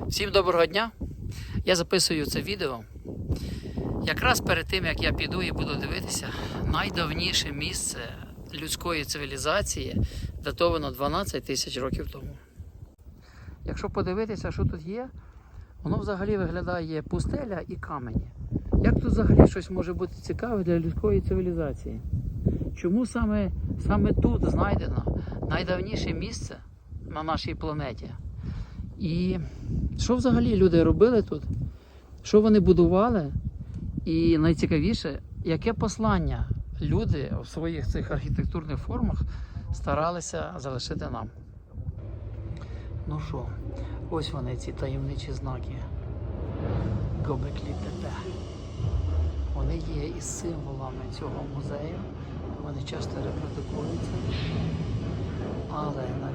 Всім доброго дня! Я записую це відео якраз перед тим, як я піду і буду дивитися найдавніше місце людської цивілізації, датовано 12 тисяч років тому. Якщо подивитися, що тут є, воно взагалі виглядає пустеля і камені. Як тут взагалі щось може бути цікаве для людської цивілізації? Чому саме, саме тут знайдено найдавніше місце на нашій планеті? І що взагалі люди робили тут? Що вони будували? І найцікавіше, яке послання люди в своїх цих архітектурних формах старалися залишити нам. Ну що, ось вони, ці таємничі знаки. Гобеклі ТП. Вони є із символами цього музею. Вони часто репродукуються. Але на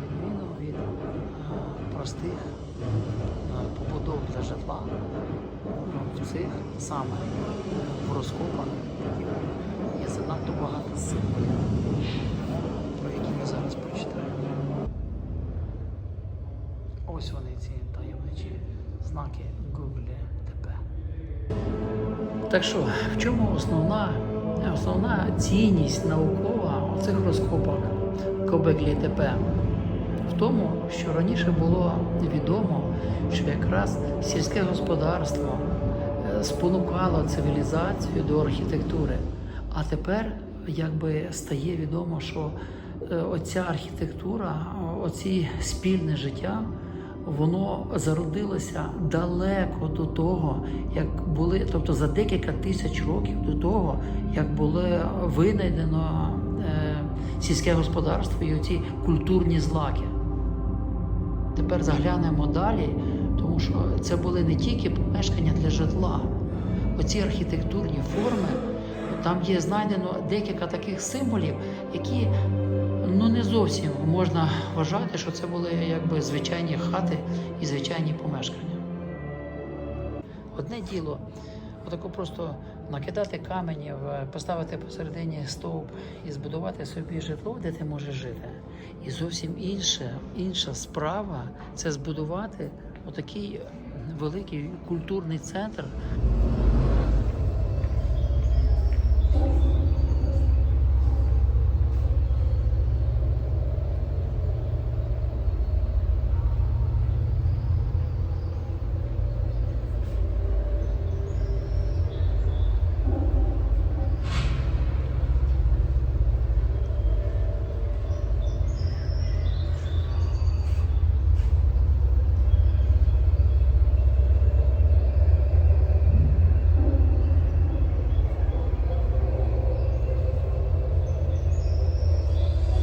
простих е, побудов для житла, ну, в цих саме в є занадто багато символів, про які ми зараз прочитаємо. Ось вони ці таємничі знаки Google ТП. Так що, в чому основна, основна цінність наукова у цих розкопах Кобеклі ТП? В тому, що раніше було відомо, що якраз сільське господарство е, спонукало цивілізацію до архітектури. А тепер якби стає відомо, що е, оця архітектура, оці спільне життя, воно зародилося далеко до того, як були, тобто за декілька тисяч років до того, як було винайдено е, сільське господарство і оці культурні злаки. Тепер заглянемо далі, тому що це були не тільки помешкання для житла. Оці архітектурні форми, там є знайдено декілька таких символів, які ну не зовсім можна вважати, що це були якби звичайні хати і звичайні помешкання. Одне діло, отако просто накидати каменів, е, поставити посередині стовп і збудувати собі житло, де ти можеш жити. І зовсім інше, інша справа це збудувати отакий великий культурний центр.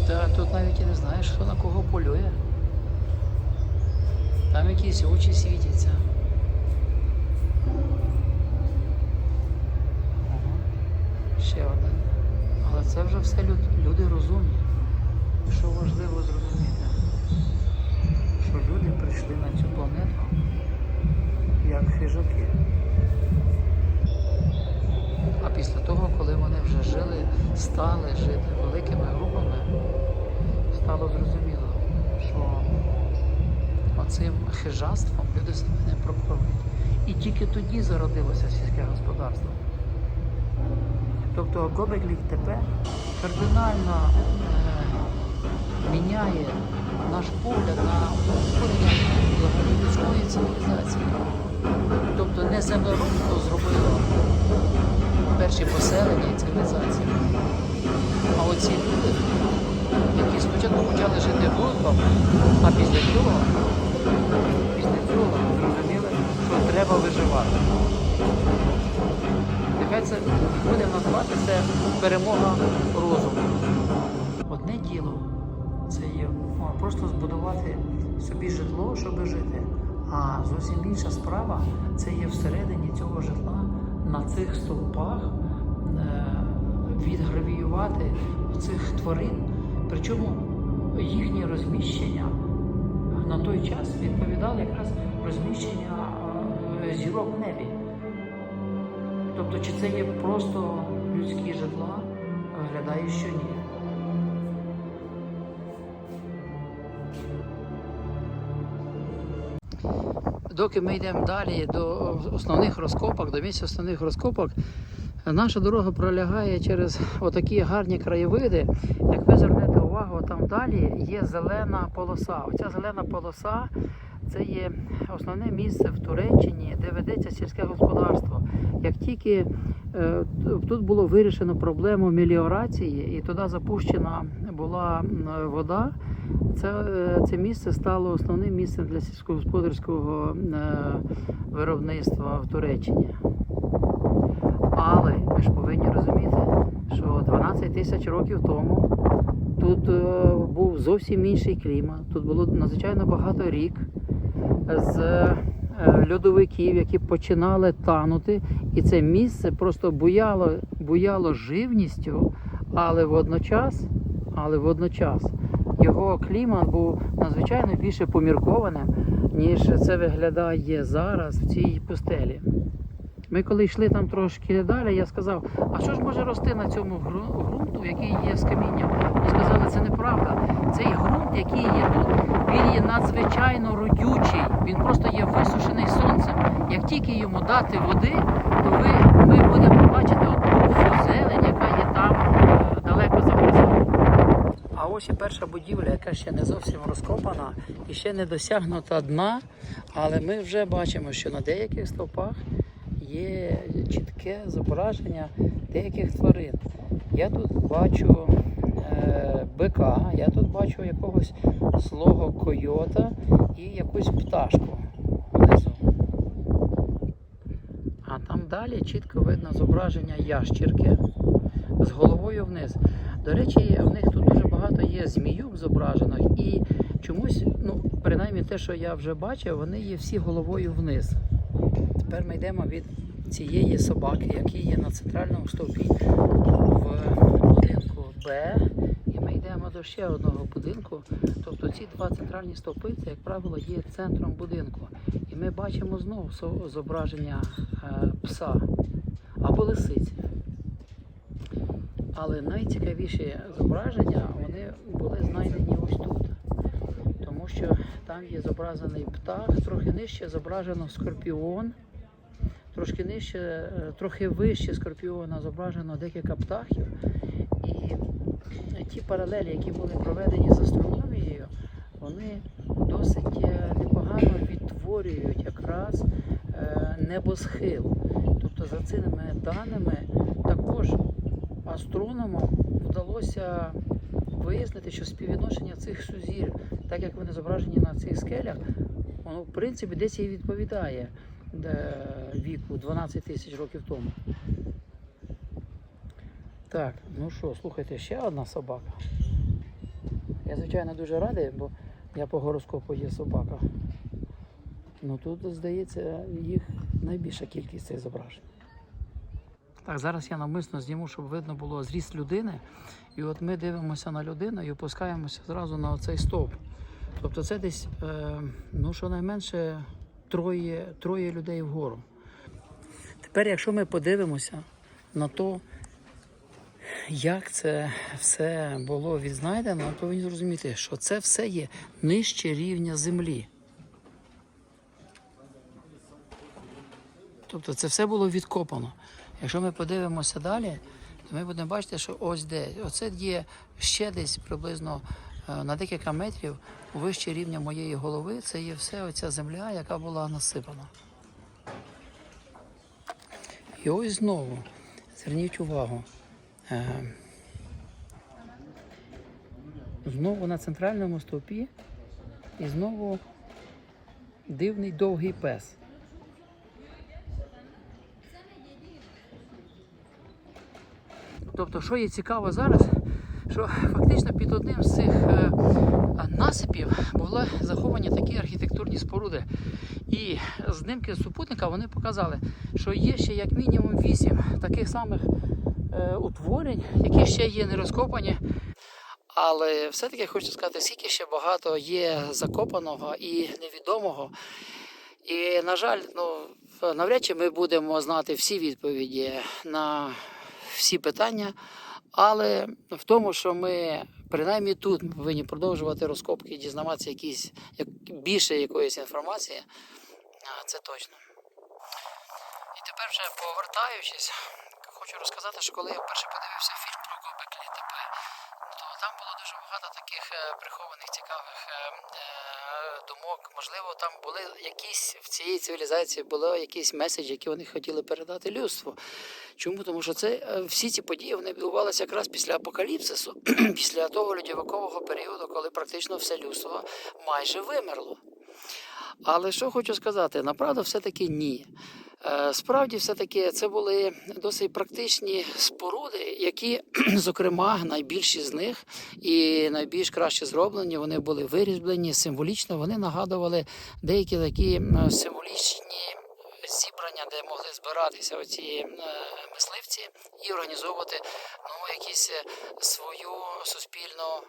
Та тут навіть і не знаєш, хто на кого полює. Там якісь очі світяться. Ага. Ще один. Але це вже все люд- люди розумні. Що важливо зрозуміти, що люди прийшли на цю планету як хижаки. А після того, коли вони вже жили, стали жити великими групами, стало зрозуміло, що оцим хижаством люди себе не прокормлять. І тільки тоді зародилося сільське господарство. Тобто Гобеклік ТП кардинально е, міняє наш погляд на взагалі людської цивілізації. Тобто не землеробство зробило перші поселення і цивілізації. Спочатку почали жити групами, а після цього, після цього зрозуміли, що треба виживати. Нехай це будемо називати це перемога розуму. Одне діло це є просто збудувати собі житло, щоб жити. А зовсім інша справа це є всередині цього житла на цих стовпах е, відгравіювати цих тварин. Причому їхнє розміщення на той час відповідало якраз розміщення е, зірок в небі. Тобто, чи це є просто людські житла, виглядає, що ні. доки ми йдемо далі до основних розкопок, до місця основних розкопок, наша дорога пролягає через отакі гарні краєвиди. Як ви звернете там далі є зелена полоса. Оця зелена полоса це є основне місце в Туреччині, де ведеться сільське господарство. Як тільки е, тут було вирішено проблему меліорації, і туди запущена була вода, це, е, це місце стало основним місцем для сільськогосподарського е, виробництва в Туреччині. Але ми ж повинні розуміти, що 12 тисяч років тому тут е, був зовсім інший клімат. Тут було надзвичайно багато рік з е, льодовиків, які починали танути, і це місце просто буяло, буяло живністю, але водночас, але водночас його клімат був надзвичайно більше поміркованим, ніж це виглядає зараз в цій пустелі. Ми коли йшли там трошки далі, я сказав, а що ж може рости на цьому ґрунту, який є з камінням? Вони сказали, це неправда. Цей ґрунт, який є тут, він є надзвичайно родючий, він просто є висушений сонцем. Як тільки йому дати води, то ви, ми будемо бачити от ту всю зелень, яка є там е, далеко за горизонтом. А ось і перша будівля, яка ще не зовсім розкопана і ще не досягнута дна, але ми вже бачимо, що на деяких стовпах є чітке зображення деяких тварин. Я тут бачу е, бика, я тут бачу якогось злого койота і якусь пташку внизу. А там далі чітко видно зображення ящірки з головою вниз. До речі, в них тут дуже багато є зміюк зображених, і чомусь, ну, принаймні те, що я вже бачив, вони є всі головою вниз. Тепер ми йдемо від цієї собаки, які є на центральному стовпі в будинку Б. І ми йдемо до ще одного будинку. Тобто ці два центральні стовпи, це, як правило, є центром будинку. І ми бачимо знову зображення е, пса або лисиці. Але найцікавіші зображення вони були знайдені ось тут. Тому що там є зображений птах, трохи нижче зображено скорпіон, трошки нижче, е, трохи вище скорпіона зображено декілька птахів. І ті паралелі, які були проведені з астрономією, вони досить е, непогано відтворюють якраз е, небосхил. Тобто за цими даними також астрономам вдалося вияснити, що співвідношення цих сузір'їв, так як вони зображені на цих скелях, воно в принципі десь і відповідає віку 12 тисяч років тому. Так, ну що, слухайте, ще одна собака. Я, звичайно, дуже радий, бо я по гороскопу є собака. Ну тут, здається, їх найбільша кількість цих зображень. Так, зараз я навмисно зніму, щоб видно було зріст людини. І от ми дивимося на людину і опускаємося зразу на цей стовп. Тобто це десь, е, ну, щонайменше троє, троє людей вгору. Тепер, якщо ми подивимося на то, як це все було відзнайдено, ми повинні зрозуміти, що це все є нижче рівня землі. Тобто це все було відкопано. Якщо ми подивимося далі, то ми будемо бачити, що ось де. Оце є ще десь приблизно на декілька метрів вище рівня моєї голови. Це є все оця земля, яка була насипана. І ось знову, зверніть увагу. е, Знову на центральному стовпі і знову дивний довгий пес. Тобто, що є цікаво зараз, що фактично під одним з цих е, насипів були заховані такі архітектурні споруди. І знімки супутника вони показали, що є ще як мінімум вісім таких самих е, утворень, які ще є не розкопані. Але все-таки хочу сказати, скільки ще багато є закопаного і невідомого. І, на жаль, ну, навряд чи ми будемо знати всі відповіді на всі питання, але в тому, що ми принаймні тут повинні продовжувати розкопки і дізнаватися якісь, як, більше якоїсь інформації, це точно. І тепер вже повертаючись, хочу розказати, що коли я вперше подивився фільм про Гобеклі ТП, то там було дуже багато таких е, прихованих цікавих е, е, думок. Можливо, там були якісь в цій цивілізації були якісь меседжі, які вони хотіли передати людству. Чому? Тому що це е, всі ці події вони відбувалися якраз після апокаліпсису, після того льодовикового періоду, коли практично все людство майже вимерло. Але що хочу сказати, направду, все-таки ні. Е, Справді, все-таки це були досить практичні споруди, які, зокрема, найбільші з них і найбільш краще зроблені, вони були вирізблені символічно. Вони нагадували деякі такі символічні зібрання, де могли збиратися оці е, мисливці і організовувати ну, якісь е, свою суспільну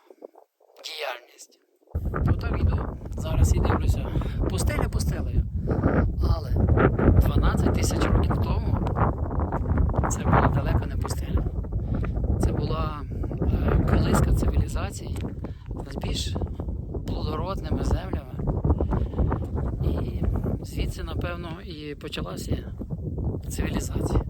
діяльність. Отак відео Зараз і дивлюся. Пустеля пустелею. Але 12 тисяч років тому це була далеко не пустеля. Це була е, колиска цивілізації з більш плодородними землями. І почалася цивілізація.